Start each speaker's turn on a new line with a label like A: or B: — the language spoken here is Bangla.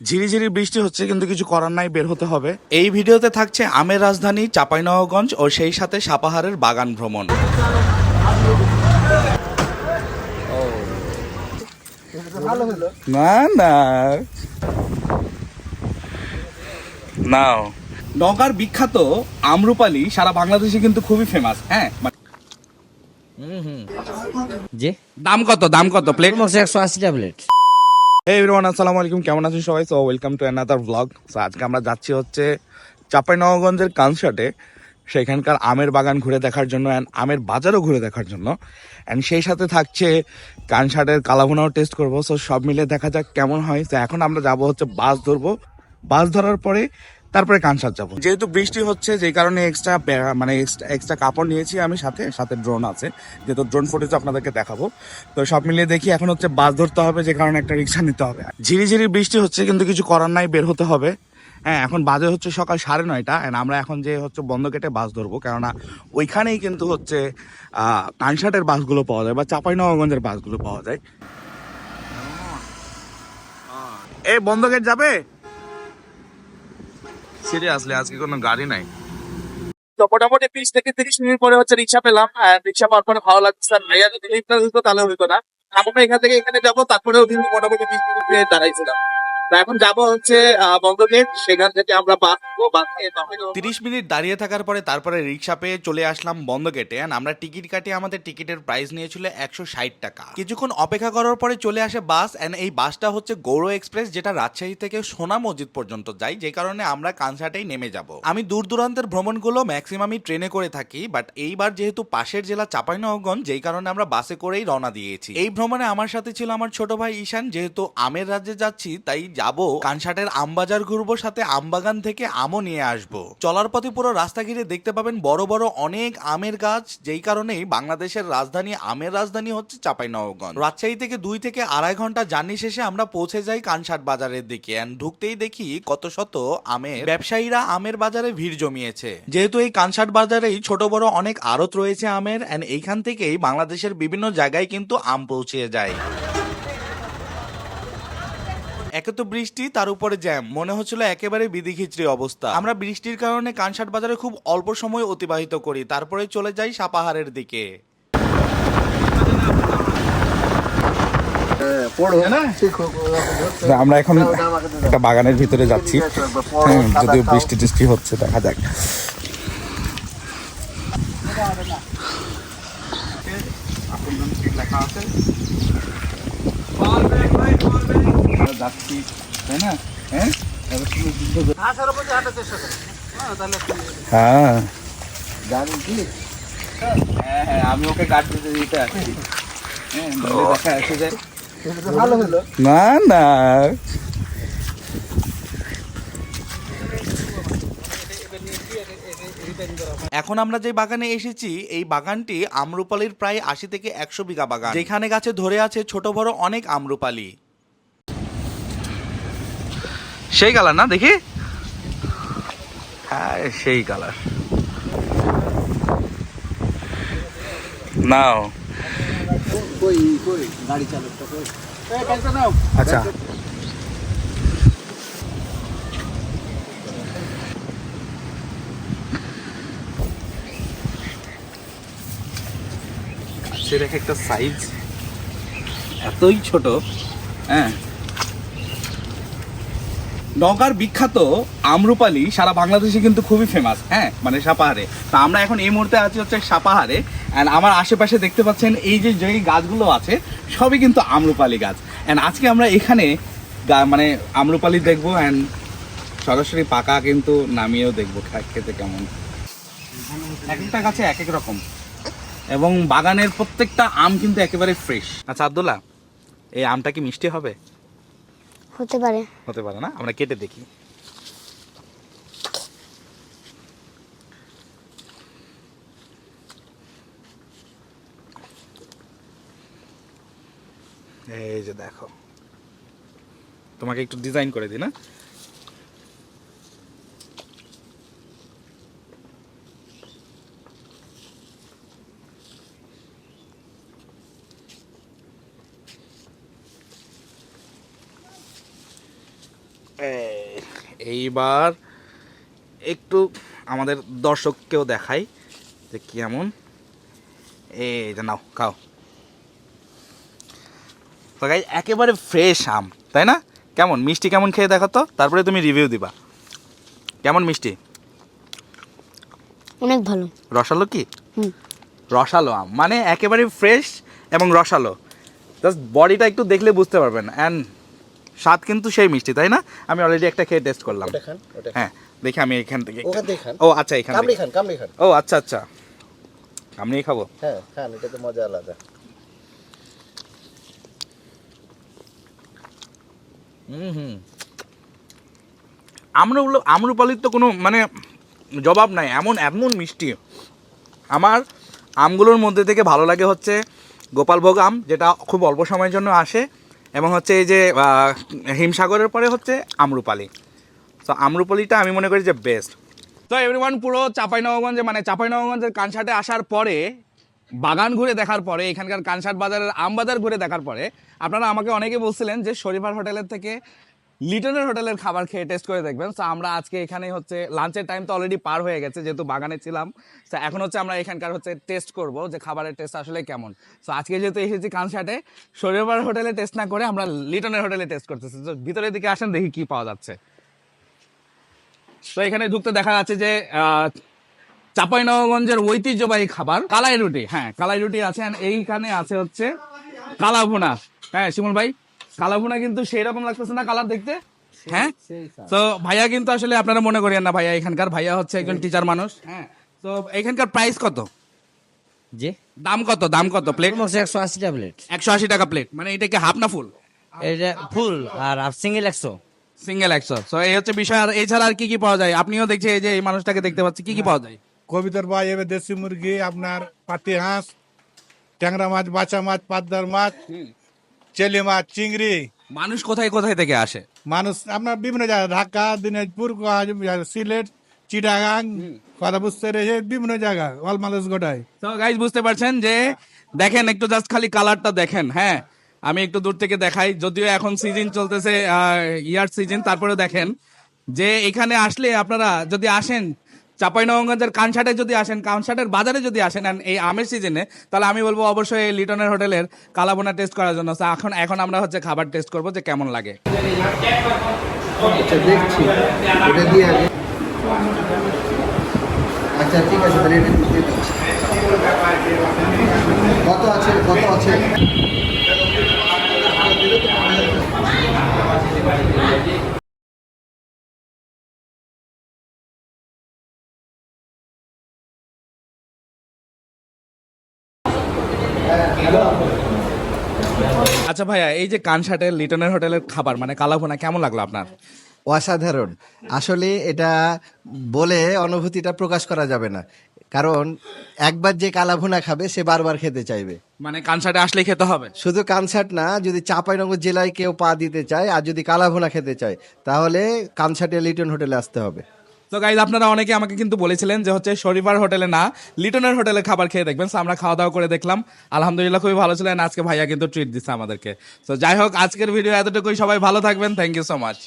A: ঝিরিঝিরি বৃষ্টি হচ্ছে কিন্তু কিছু করার নাই বের হতে হবে।
B: এই ভিডিওতে থাকছে আমের রাজধানী চাঁপাইনবাবগঞ্জ ও সেই সাথে সাপাহারের বাগান ভ্রমণ।
A: না না। নাও।
B: নগার বিখ্যাত আমরুপালি সারা বাংলাদেশে কিন্তু খুবই ফেমাস হ্যাঁ?
C: জি।
B: দাম কত দাম কত প্লেট
C: একশো আশি ট্যাবলেট
A: হে এভরিওয়ান আসসালামু আলাইকুম। কেমন আছেন সবাই? So welcome to another blog so আজকে আমরা যাচ্ছি হচ্ছে চাঁপাইনবাবগঞ্জের কানসার্টে সেখানকার আমের বাগান ঘুরে দেখার জন্য অ্যান্ড আমের বাজারও ঘুরে দেখার জন্য। অ্যান্ড সেই সাথে থাকছে কানসার্টের কালাভুনাও টেস্ট করব। সো সব মিলে দেখা যাক কেমন হয়। তো এখন আমরা যাব হচ্ছে বাস ধরবো। বাস ধরার পরে তারপরে কানসার যাব যেহেতু বৃষ্টি হচ্ছে যে কারণে এক্সট্রা মানে এক্সট্রা কাপড় নিয়েছি আমি সাথে সাথে ড্রোন আছে যেহেতু ড্রোন ফুটেজ আপনাদেরকে দেখাবো। তো সব মিলিয়ে দেখি এখন হচ্ছে বাস ধরতে হবে যে কারণে একটা রিক্সা নিতে হবে। ঝিরিঝিরি বৃষ্টি হচ্ছে কিন্তু কিছু করার নাই বের হতে হবে। হ্যাঁ এখন বাজে হচ্ছে সকাল সাড়ে নয়টা and আমরা এখন যে হচ্ছে বন্ধ কেটে বাস ধরবো কেননা ওইখানেই কিন্তু হচ্ছে আহ, কানসার্টের বাসগুলো পাওয়া যায় বা চাঁপাইনবাবগঞ্জের বাসগুলো পাওয়া যায়। এই বন্ধ গেট যাবে? সিরিয়াসলি আজকে কোনো গাড়ি নাই। তো মোটামুটি বিশ থেকে তিরিশ মিনিট পরে হচ্ছে রিক্সা পেলাম রিক্সা পাওয়ার পরে ভালো লাগছে। আর ভাইয়া যদি লিফট দিত তাহলে হইতো না। আমরা এখান থেকে এখানে যাব, তারপরেও কিন্তু মোটামুটি বিশ মিনিট দাঁড়াইছিলাম। এখন যাব হচ্ছে আহ, বন্ধ গেট সেখান থেকে আমরা তখন
B: তিরিশ মিনিট দাঁড়িয়ে থাকার পরে তারপরে রিক্সা পেয়ে চলে আসলাম বন্ধ গেটে আমরা টিকিট কাটিয়ে আমাদের টিকিটের প্রাইস নিয়েছিল একশো ষাট টাকা। কিছুক্ষণ অপেক্ষা করার পরে চলে আসে বাস এন্ড এই বাসটা হচ্ছে গৌর এক্সপ্রেস যেটা রাজশাহী থেকে সোনা মসজিদ পর্যন্ত যায় যে কারণে আমরা কানসার্টেই নেমে যাব। আমি দূর দূরান্তের ভ্রমণগুলো ম্যাক্সিমামই ট্রেনে করে থাকি বাট এইবার যেহেতু পাশের জেলা চাঁপাইনবাবগঞ্জ যেই কারণে আমরা বাসে করেই রওনা দিয়েছি। এই ভ্রমণে আমার সাথে ছিল আমার ছোট ভাই ঈশান যেহেতু আমের রাজ্যে যাচ্ছি তাই যাব কানসার্টের আমবাজার ঘুরবো, সাথে আমবাগান থেকে আমও নিয়ে আসব। চলার পথে পুরো রাস্তা ঘিরে দেখতে পাবেন বড় বড় অনেক আমের গাছ, যেই কারণেই বাংলাদেশের রাজধানী, আমের রাজধানী হচ্ছে চাঁপাইনবাবগঞ্জ। রাজশাহী থেকে দুই থেকে আড়াই ঘণ্টা জার্নি শেষে আমরা পৌঁছে যাই কানসার্ট বাজারের দিকে and ঢুকতেই দেখি কত শত আমের ব্যবসায়ীরা আমের বাজারে ভিড় জমিয়েছে। যেহেতু এই কানসার্ট বাজারেই ছোট বড় অনেক আড়ত রয়েছে আমের এন্ড এইখান থেকেই বাংলাদেশের বিভিন্ন জায়গায় কিন্তু আম পৌঁছে যায়। একে তো বৃষ্টি তার উপরে জ্যাম। মনে হচ্ছিল একেবারে বিধি খিচড়ি অবস্থা। আমরা বৃষ্টির কারণে কানসাট বাজারে খুব অল্প সময় অতিবাহিত করি তারপরে চলে যাই সাপাহারের দিকে।
A: আমরা এখন একটা বাগানের ভিতরে যাচ্ছি। হ্যাঁ, যদিও বৃষ্টি টিষ্টি হচ্ছে দেখা যাক। যাচ্ছি তাই না? হ্যাঁ? হ্যাঁ
B: হ্যাঁ হ্যাঁ। আমি ওকে গাড়ি দিতে দিতে আসছি। হ্যাঁ দেখা যাচ্ছে যে
A: না না।
B: এখন আমরা যে বাগানে এসেছি এই বাগানটি আমরুপালির প্রায় আশি থেকে একশো বিঘা বাগান। যেখানে গাছে ধরে আছে ছোট বড় অনেক আমরুপালি। সেই কালার না, দেখি?
A: হ্যাঁ সেই কালার নাও। আচ্ছা।
B: সেটা একটা সাইজ এতই ছোট হ্যাঁ? নগার বিখ্যাত আমরুপালি সারা বাংলাদেশে কিন্তু খুবই ফেমাস হ্যাঁ মানে সাপাহারে। তা আমরা এখন এই মুহূর্তে আছি হচ্ছে সাপাহারে অ্যান্ড আমার আশেপাশে দেখতে পাচ্ছেন এই যে যে গাছগুলো আছে, সবই কিন্তু আমরুপালি গাছ। অ্যান্ড আজকে আমরা এখানে মানে আমরুপালি দেখব অ্যান্ড সরাসরি পাকা কিন্তু নামিয়েও দেখব খেতে কেমন। এক একটা গাছে এক এক রকম। এবং বাগানের প্রত্যেকটা আম কিন্তু একেবারে ফ্রেশ আচ্ছা আব্দুল্লাহ, এই আমটা কি মিষ্টি হবে?
D: হতে পারে।
B: হতে পারে না? আমরা কেটে দেখি। এই যে দেখো। তোমাকে একটু ডিজাইন করে দিই, না? এইবার একটু আমাদের দর্শককেও দেখাই যে কেমন এই যে নাও খাও। তো গাই একেবারে ফ্রেশ আম তাই না? কেমন? মিষ্টি কেমন খেয়ে দেখো তো? তারপরে তুমি রিভিউ দিবা। কেমন মিষ্টি?
D: অনেক ভালো।
B: রসালো কি? রসালো আম মানে একেবারে ফ্রেশ এবং রসালো। জাস্ট বডিটা একটু দেখলে বুঝতে পারবেন। অ্যান্ড স্বাদ কিন্তু সেই মিষ্টি তাই না? আমি অলরেডি একটা খেয়ে টেস্ট করলাম। হ্যাঁ দেখি আমি এখান থেকে ও আচ্ছা এখান ও আচ্ছা আচ্ছা। আমি খাব?
C: হ্যাঁ খান এটা তো মজা আলাদা।
B: হুম হুম। আমরুগুলো আমরুপালির তো কোনো মানে জবাব নাই। এমন এমন মিষ্টি। আমার আমগুলোর মধ্যে থেকে ভালো লাগে হচ্ছে গোপালভোগ আম যেটা খুব অল্প সময়ের জন্য আসে। এবং হচ্ছে এই যে হিমসাগরের পরে হচ্ছে আমরুপালি। তো আমরুপালিটা আমি মনে করি যে বেস্ট তো এভরিওয়ান পুরো চাঁপাইনবাবগঞ্জে মানে চাঁপাইনবাবগঞ্জের কানসাটে আসার পরে, বাগান ঘুরে দেখার পরে, এখানকার কানসাট বাজারের আমবাজার ঘুরে দেখার পরে, আপনারা আমাকে অনেকে বলছিলেন যে শরীফার হোটেলের থেকে লিটনের হোটেলের খাবার খেয়ে টেস্ট করে দেখবেন। তো আমরা আজকে এখানে হচ্ছে লাঞ্চের টাইম তো অলরেডি পার হয়ে গেছে যেহেতু বাগানে ছিলাম। তো এখন হচ্ছে আমরা এখানকার হচ্ছে টেস্ট করব যে খাবারের টেস্ট আসলে কেমন। তো আজকে যেহেতু এসেছি কানসাটে শরীফার হোটেলে টেস্ট না করে আমরা লিটনের হোটেলে টেস্ট করতেছি। তো ভিতরের দিকে আসেন দেখি কি পাওয়া যাচ্ছে। তো এখানে ঢুকতে দেখা যাচ্ছে যে আহ, চাঁপাইনবাবগঞ্জের ঐতিহ্যবাহী খাবার কালাই রুটি। হ্যাঁ কালাই রুটি আছে এইখানে আছে হচ্ছে কালাভুনা। হ্যাঁ শিমুল ভাই? কালাভুনা কিন্তু সেই রকম লাগতেছে না কালার দেখতে? হ্যাঁ? তো ভাইয়া কিন্তু আসলে আপনারা মনে করেন না ভাইয়া এখানকার। ভাইয়া হচ্ছে একজন টিচার মানুষ। হ্যাঁ। তো এখানকার প্রাইস কত?
E: জি
B: দাম কত? দাম কত? প্লেট
E: একশো আশি প্লেট
B: একশো আশি টাকা প্লেট মানে এটা কি হাফ না ফুল
E: এটা ফুল আর সিঙ্গেল একশো।
B: সিঙ্গেল একশো। তো এই হচ্ছে বিষয়। আর এছাড়া আর কি কি পাওয়া যায়? আপনিও দেখছি এই যে এই মানুষটাকে দেখতে পাচ্ছি। কি কি পাওয়া যায়?
F: কবিতার ভাই এবার দেশি মুরগি আপনার পাতি হাঁস ট্যাংরা মাছ বাচা মাছ পাবদার মাছ। চেলি মাছ চিংড়ি।
B: মানুষ কোথায় কোথায় থেকে আসে?
F: মানুষ আপনার বিভিন্ন জায়গা ঢাকা দিনাজপুর সিলেট চিটাগাং কথা বুঝতে রয়েছে বিভিন্ন জায়গা অল মানুষ গোটায়।
B: তো গাইজ বুঝতে পারছেন যে দেখেন একটু জাস্ট খালি কালারটা দেখেন হ্যাঁ? আমি একটু দূর থেকে দেখাই যদিও এখন সিজন চলতেছে ইয়ার সিজন তারপরে দেখেন যে এখানে আসলে আপনারা যদি আসেন চাঁপাইনবাবগঞ্জের কানসাটে যদি আসেন, কানসাটের বাজারে যদি আসেন এই আমের সিজনে তাহলে আমি বলব অবশ্যই এই লিটনের হোটেলের কালাবোনা টেস্ট করার জন্য। এখন এখন আমরা হচ্ছে খাবার টেস্ট করব যে কেমন লাগে।
C: আচ্ছা দেখছি। আচ্ছা ঠিক আছে, তাহলে এটা কত আছে কত আছে?
B: আচ্ছা ভাইয়া এই যে কানসাটের লিটনের হোটেলের খাবার মানে কালাভুনা কেমন লাগল আপনার?
C: অসাধারণ। আসলে এটা বলে অনুভূতিটা প্রকাশ করা যাবে না। কারণ একবার যে কালাভুনা খাবে সে বারবার খেতে চাইবে।
B: মানে কানসাটে আসলে খেতে হবে?
C: শুধু কানসাট না যদি চাঁপাইনগর জেলায় কেউ পা দিতে চায় আর যদি কালাভুনা খেতে চায় তাহলে কানসাটে লিটন হোটেলে আসতে হবে।
B: তো গাইজ আপনারা অনেকে আমাকে কিন্তু বলেছিলেন যে হচ্ছে শরীফার হোটেলে না, লিটনের হোটেলে খাবার খেয়ে দেখবেন। সো আমরা খাওয়া দাওয়া করে দেখলাম। আলহামদুলিল্লাহ খুবই ভালো ছিল আজকে ভাইয়া কিন্তু ট্রিট দিচ্ছে আমাদেরকে। তো যাই হোক, আজকের ভিডিও এতটুকুই। সবাই ভালো থাকবেন। Thank you so much